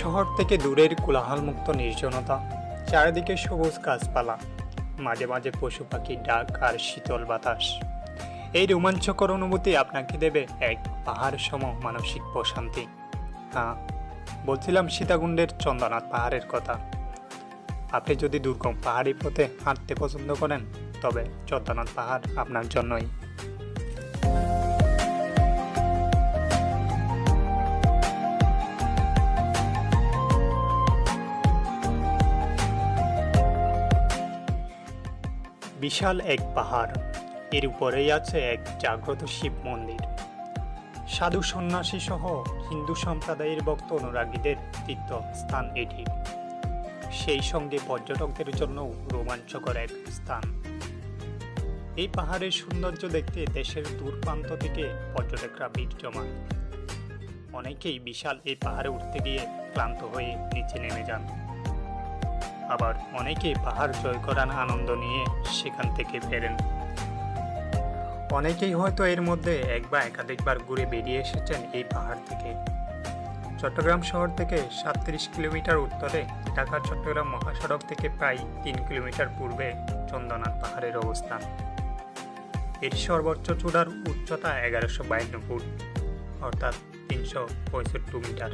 শহর থেকে দূরের কোলাহলমুক্ত নির্জনতা, চারিদিকে সবুজ গাছপালা, মাঝে মাঝে পশু পাখির ডাক আর শীতল বাতাস। এই রোমাঞ্চকর অনুভূতি আপনাকে দেবে এক পাহাড় সম মানসিক প্রশান্তি। হ্যাঁ বলছিলাম সীতাকুণ্ডের চন্দ্রনাথ পাহাড়ের কথা। আপনি যদি দুর্গম পাহাড়ি পথে হাঁটতে পছন্দ করেন, তবে চন্দ্রনাথ পাহাড় আপনার জন্যই। বিশাল এক পাহাড়। এর উপরেই আছে এক জাগ্রত শিব মন্দির। সাধু সন্ন্যাসী সহ হিন্দু সম্প্রদায়ের ভক্ত অনুরাগীদের তীর্থস্থান এটি। সেই সঙ্গে পর্যটকদের জন্য রোমাঞ্চকর এক স্থান। এই পাহাড়ের সৌন্দর্য দেখতে দেশের দূর প্রান্ত থেকে পর্যটকরা ভিড় জমান। অনেকেই বিশাল এই পাহাড়ে উঠতে গিয়ে ক্লান্ত হয়ে নিচে নেমে যান। আবার অনেকেই পাহাড় জয় করার আনন্দ নিয়ে সেখান থেকে ফেরেন। অনেকেই হয়তো এর মধ্যে এক বা একাধিকবার ঘুরে বেরিয়ে এসেছেন এই পাহাড় থেকে। চট্টগ্রাম শহর থেকে সাতত্রিশ কিলোমিটার উত্তরে ঢাকা চট্টগ্রাম মহাসড়ক থেকে প্রায় তিন কিলোমিটার পূর্বে চন্দনাথ পাহাড়ের অবস্থান। এর সর্বোচ্চ চূড়ার উচ্চতা এগারোশো বাইন্ন ফুট, অর্থাৎ তিনশো পঁয়ষট্টি মিটার।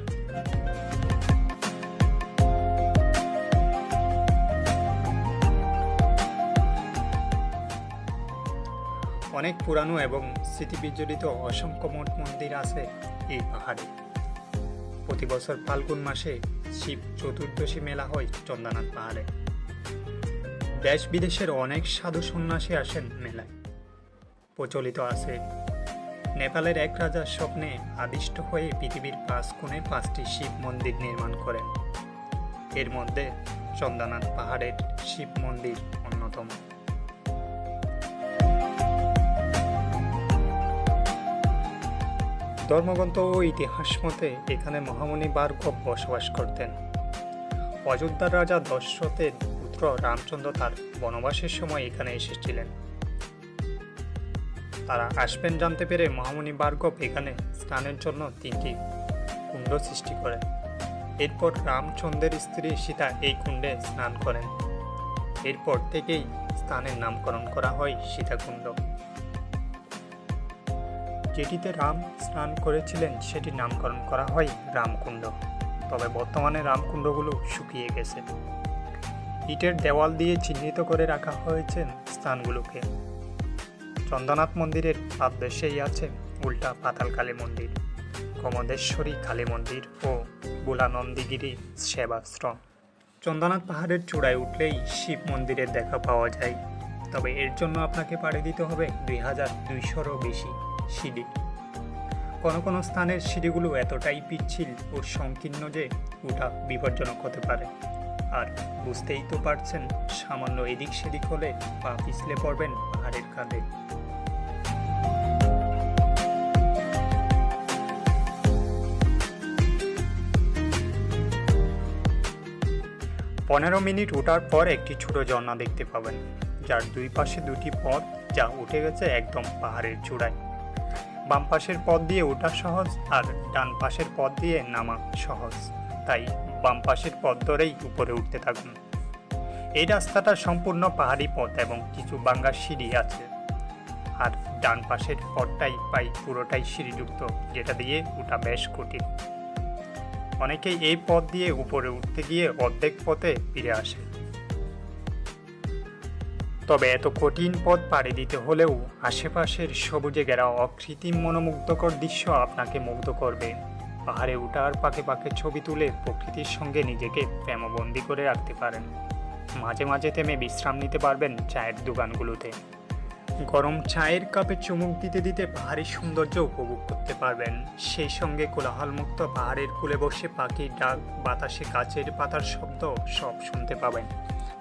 অনেক পুরানো এবং স্মৃতিবিজড়িত অসংখ্য মঠ মন্দির আছে এই পাহাড়ে। প্রতি বছর ফাল্গুন মাসে শিব চতুর্দশী মেলা হয় চন্দানাথ পাহাড়ে। দেশ বিদেশের অনেক সাধু সন্ন্যাসী আসেন মেলায়। প্রচলিত আছে। নেপালের এক রাজার স্বপ্নে আদিষ্ট হয়ে পৃথিবীর পাঁচ কোণে পাঁচটি শিব মন্দির নির্মাণ করেন। এর মধ্যে চন্দানাথ পাহাড়ের শিব মন্দির অন্যতম। ধর্মগ্রন্থ ও ইতিহাস মতে এখানে মহামণি বার্গব বসবাস করতেন। অযোধ্যার রাজা দশরথের পুত্র রামচন্দ্র তার বনবাসের সময় এখানে এসেছিলেন। তারা আসবেন জানতে পেরে মহামণি বার্গব এখানে স্নানের জন্য তিনটি কুণ্ড সৃষ্টি করেন। এরপর রামচন্দ্রের স্ত্রী সীতা এই কুণ্ডে স্নান করেন। এরপর থেকেই স্থানের নামকরণ করা হয় সীতাকুণ্ড। যেটিতে রাম স্নান করেছিলেন সেটির নামকরণ করা হয় রামকুণ্ড। তবে বর্তমানে রামকুণ্ডগুলো শুকিয়ে গেছে। ইটের দেওয়াল দিয়ে চিহ্নিত করে রাখা হয়েছে স্থানগুলোকে। চন্দ্রনাথ মন্দিরের পাদদেশেই আছে উল্টা পাতাল কালী মন্দির কমদেশ্বরী কালী মন্দির ও বুলানন্দিগিরি সেবাশ্রম। চন্দ্রনাথ পাহাড়ের চূড়ায় উঠলেই শিব মন্দিরের দেখা পাওয়া যায়। তবে এর জন্য আপনাকে পাড়ি দিতে হবে দুই হাজার দুইশোরও বেশি। সিঁড়ি। কোনো কোনো স্থানের সিঁড়িগুলো এতটাই পিচ্ছিল ও সংকীর্ণ যে ওটা বিপজ্জনক হতে পারে। আর বুঝতেই তো পারছেন, সামান্য এদিক সেদিক হলে পা পিছলে পড়বেন পাহাড়ের কাঁধে। পনেরো মিনিট ওঠার পর একটি ছোট ঝর্ণা দেখতে পাবেন, যার দুই পাশে দুটি পথ যা উঠে গেছে একদম পাহাড়ের চূড়ায়। বাম পাশের পথ দিয়ে ওঠা সহজ আর ডান পাশের পথ দিয়ে নামা সহজ। তাই বাম পাশের পথ ধরেই উপরে উঠতে থাকুন। এই রাস্তাটা সম্পূর্ণ পাহাড়ি পথ এবং কিছু বাঙ্গা সিঁড়ি আছে। আর ডান পাশের পথটাই পাই পুরোটাই সিঁড়িযুক্ত, যেটা দিয়ে ওটা বেশ কঠিন। অনেকেই এই পথ দিয়ে উপরে উঠতে গিয়ে অর্ধেক পথে ফিরে আসে। তবে এত কঠিন পথ পাড়ি দিতে হলেও আশেপাশের সবুজে ঘেরা অকৃত্রিম মনোমুগ্ধকর দৃশ্য আপনাকে মুগ্ধ করবে। পাহাড়ে উঠার পাকে পাকে ছবি তুলে প্রকৃতির সঙ্গে নিজেকে প্রেমবন্দি করে রাখতে পারেন। মাঝে মাঝে থেমে বিশ্রাম নিতে পারবেন চায়ের দোকানগুলোতে। গরম চায়ের কাপে চুমুক দিতে দিতে পাহাড়ি সৌন্দর্য উপভোগ করতে পারবেন। সেই সঙ্গে কোলাহলমুক্ত পাহাড়ের কুলে বসে পাখির ডাক, বাতাসে গাছের পাতার শব্দ সব শুনতে পাবেন।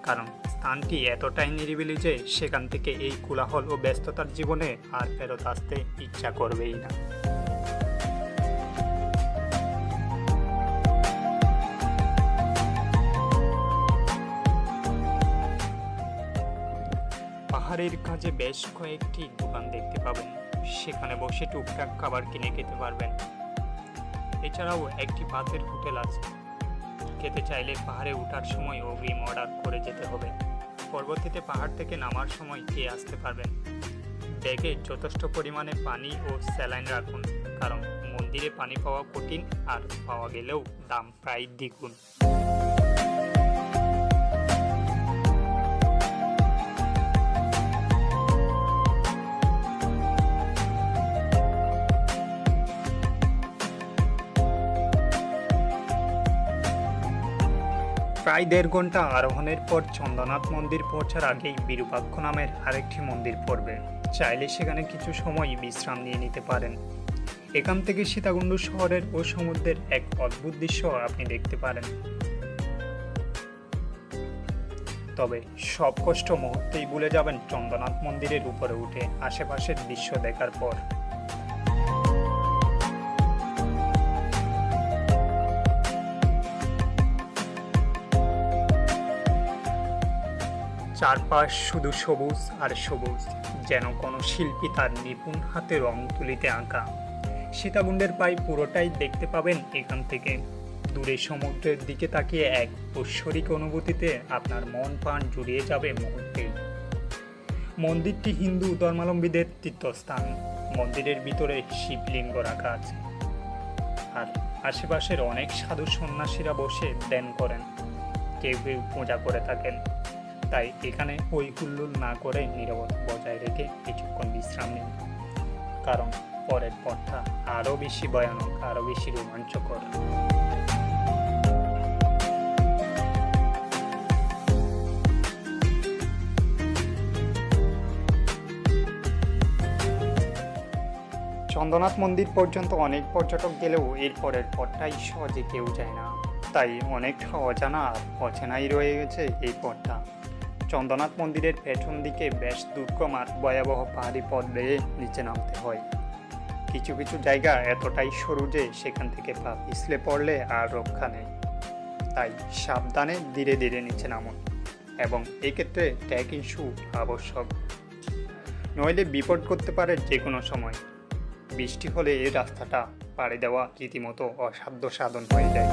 কারণ স্থানটি এতটাই নিরিবিলি যে সেখান থেকে এই কোলাহল ও ব্যস্ততার জীবনে আর ফেরত আসতে ইচ্ছা করবেই না। পাহাড়ের কাছে বেশ কয়েকটি দোকান দেখতে পাবেন। সেখানে বসে টুকটাক খাবার কিনে খেতে পারবেন। এছাড়াও একটি ভাতের হোটেল আছে। খেতে চাইলে পাহাড়ে ওঠার সময় অগ্রিম অর্ডার করে যেতে হবে। পরবর্তীতে পাহাড় থেকে নামার সময় খেয়ে আসতে পারবেন। ব্যাগে যথেষ্ট পরিমাণে পানি ও স্যালাইন রাখুন, কারণ মন্দিরে পানি পাওয়া কঠিন আর পাওয়া গেলেও দাম প্রায় দ্বিগুণ। প্রায় দেড় ঘণ্টা আরোহণের পর চন্দ্রনাথ মন্দির পৌঁছার আগেই বিরূপাক্ষ নামের আরেকটি মন্দির পড়বে। চাইলে সেখানে কিছু সময় বিশ্রাম নিয়ে নিতে পারেন। এখান থেকে সীতাকুণ্ড শহরের ও সমুদ্রের এক অদ্ভুত দৃশ্য আপনি দেখতে পারেন। তবে সব কষ্ট মুহূর্তেই ভুলে যাবেন চন্দ্রনাথ মন্দিরের উপরে উঠে আশেপাশের দৃশ্য দেখার পর। চারপাশ শুধু সবুজ আর সবুজ, যেন কোনো শিল্পী তার নিপুণ হাতে রং তুলিতে আঁকা। সীতাকুণ্ডের পাই পুরোটাই দেখতে পাবেন এখান থেকে। দূরে সমুদ্রের দিকে তাকিয়ে এক ঐশ্বরিক অনুভূতিতে আপনার মন প্রাণ জুড়িয়ে যাবে মুহূর্তেই মন্দিরটি হিন্দু ধর্মাবলম্বীদের তীর্থস্থান। মন্দিরের ভিতরে শিবলিঙ্গ রাখা আছে। আর আশেপাশের অনেক সাধু সন্ন্যাসীরা বসে ধ্যান করেন। কেউ কেউ পূজা করে থাকেন। তাই এখানে ওই হুল্লোল না করে নিরবতা বজায় রেখে কিছুক্ষণ বিশ্রাম নিন। কারণ পরের পথটা আরও বেশি ভয়ানক, আরও বেশি রোমাঞ্চকর। চন্দ্রনাথ মন্দির পর্যন্ত অনেক পর্যটক গেলেও এর পরের পথটাই সহজে কেউ যায় না। তাই অনেকটা অজানা আর অচেনাই রয়ে গেছে এই পথটা। চন্দ্রনাথ মন্দিরের পেছন দিকে বেশ দুর্গম আর ভয়াবহ পাহাড়ি পথ বেয়ে নিচে নামতে হয়। কিছু কিছু জায়গা এতটাই সরু যে সেখান থেকে পা পিছলে পড়লে আর রক্ষা নেই। তাই সাবধানে ধীরে ধীরে নিচে নামুন এবং এক্ষেত্রে ট্যাকিং শু আবশ্যক। নইলে বিপদ করতে পারে যে কোনো সময়। বৃষ্টি হলে এই রাস্তাটা পাড়ি দেওয়া রীতিমতো অসাধ্য সাধন হয়ে যায়।